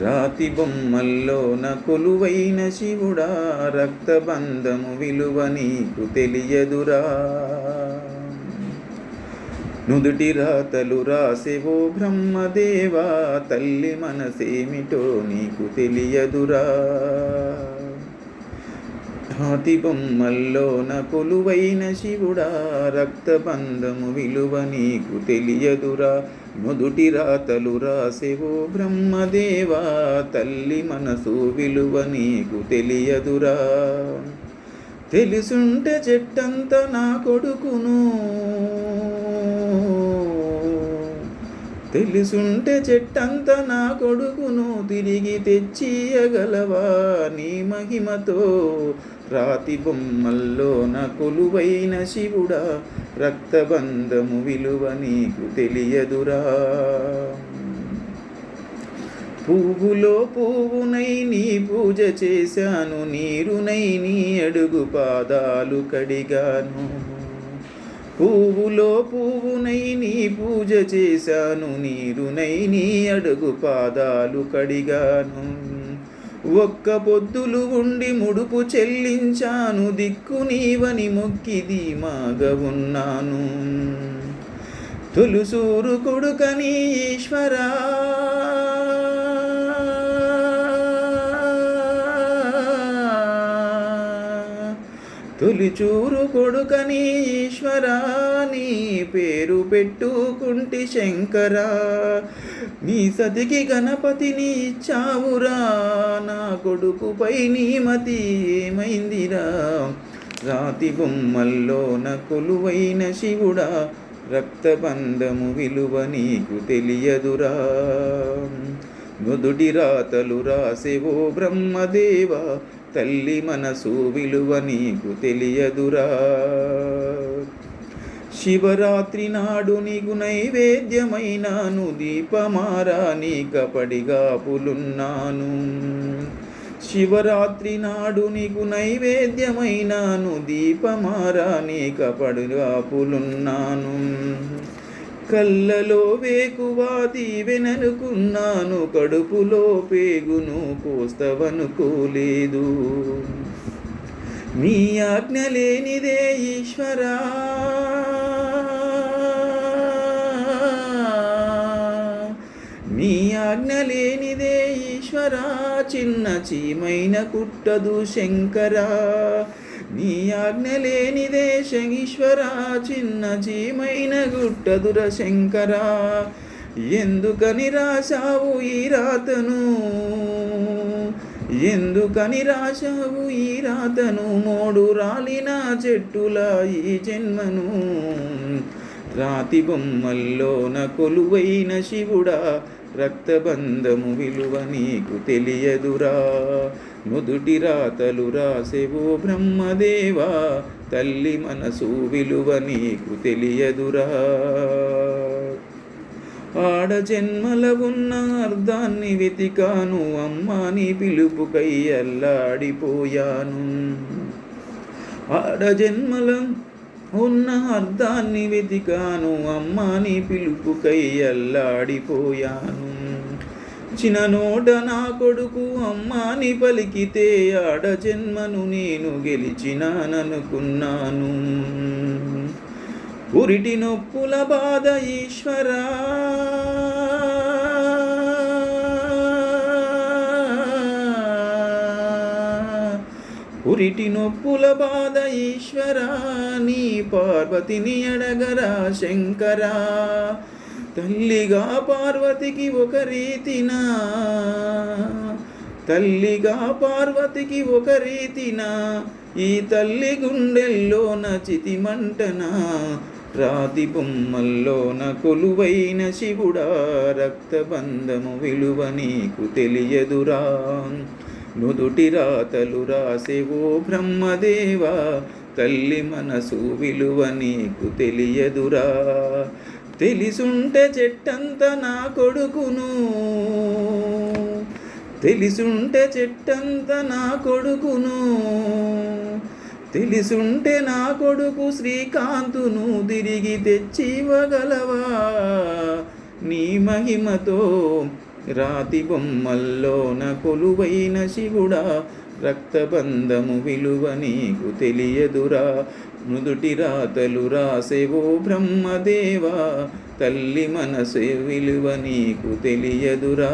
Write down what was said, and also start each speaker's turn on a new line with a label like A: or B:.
A: రాతి బొమ్మల్లోన కొలువైన శివుడా రక్తబంధము విలువ నీకు తెలియదురా. నుదుటి రాతలు రాసేవో బ్రహ్మదేవా తల్లి మనసేమిటో నీకు తెలియదురా. రాతి బొమ్మల్లోన కొలువైన శివుడా రక్తబంధము విలువ నీకు తెలియదురా. నుదుటి రాతలు రాసేవో బ్రహ్మదేవా తల్లి మనసు విలువ నీకు తెలియదురా. తెలుసుంటే చెట్టంత నా కొడుకును తెలుసుంటే చెట్టంత నా కొడుకును తిరిగి తెచ్చియగలవా నీ మహిమతో? రాతి బొమ్మల్లో నా కొలువైన శివుడా రక్తబంధము విలువ నీకు తెలియదురా. పువ్వులో పువ్వునై నీ పూజ చేశాను నీరునై నీ అడుగు పాదాలు కడిగాను. పువ్వులో పువ్వునై నీ పూజ చేశాను నీరునై నీ అడుగు పాదాలు కడిగాను. ఒక్క పొద్దులు ఉండి ముడుపు చెల్లించాను దిక్కు నీవని మొక్కి ధీమాగ ఉన్నాను. తులుసూరు కొడుకని ఈశ్వరా తొలిచూరు కొడుకని ఈశ్వరా నీ పేరు పెట్టుకుంటి శంకరా. నీ సతికి గణపతిని ఇచ్చావురా నా కొడుకుపై నీ మతి ఏమైందిరా. రాతి బొమ్మల్లోన కొలువైన శివుడా రక్తబంధము విలువ నీకు తెలియదురా. నుదుడి రాతలు రాసేవో బ్రహ్మదేవా తల్లి మనసు విలువ నీకు తెలియదురా. శివరాత్రి నాడు నీకు నైవేద్యమైనాను దీపమారా నీ కపడిగా పులున్నాను. శివరాత్రి నాడు నీకు నైవేద్యమైనాను దీపమారా నీ కపడిగా పులున్నాను. కళ్ళలో వేకువా దీవెననుకున్నాను కడుపులో పేగును కోస్తవనుకోలేదు. నీ ఆజ్ఞ లేనిదే ఈశ్వరా. నీ ఆజ్ఞ లేనిదే ఈశ్వరా. చిన్న చీమైన కుట్టదు శంకరా. నీ ఆజ్ఞ లేనిదే శంకరా చిన్న చీమైన గుట్టదుర శంకరా. ఎందుకని రాశావు ఈ రాతను? ఎందుకని రాశావు ఈ రాతను? మోడు రాలిన చెట్టుల ఈ జన్మను. రాతి బొమ్మల్లోన కొలువైన శివుడా రక్తబంధము విలువ నీకు తెలియదురా. నుదుటి రాతలు రాసేవో బ్రహ్మదేవా తల్లి మనసు విలువ నీకు తెలియదురా. ఆడ జన్మల ఉన్న అర్థాన్ని వెతికాను అమ్మా నీ పిలుపుకై అల్లాడిపోయాను. ఆడ ఉన్న అర్థాన్ని వెతికాను అమ్మా నీ పిలుపుకై అల్లాడిపోయాను. చిన్ననోడ నా కొడుకు అమ్మాని పలికితే ఆడ జన్మను నేను గెలిచినాననుకున్నాను. ఉరిటి నొప్పుల బాధ ఈశ్వరా. ఉరిటి నొప్పుల బాధ ఈశ్వరా నీ పార్వతిని అడగరా శంకరా. తల్లిగా పార్వతికి ఒక రీతినా తల్లిగా పార్వతికి ఒక రీతినా ఈ తల్లి గుండెల్లో నచితి చితిమంటనా రాతి బొమ్మల్లోన కొలువైన శివుడా రక్తబంధము విలువ నీకు తెలియదురా. నుదుటి రాతలు రాసేవో బ్రహ్మదేవా తల్లి మనసు విలువ నీకు తెలియదురా. తెలిసుంటే చెట్టంత నా కొడుకును. తెలిసుంటే చెట్టంత నా కొడుకును. తెలిసుంటే నా కొడుకు శ్రీకాంతును తిరిగి తెచ్చివ్వగలవా? నీ మహిమతో రాతి బొమ్మల్లోన కొలువైన శివుడా రక్తబంధము విలువ నీకు తెలియదురా. మృదుటి రాతలు రాసేవో బ్రహ్మదేవా తల్లి మనసే విలువ నీకు తెలియదురా.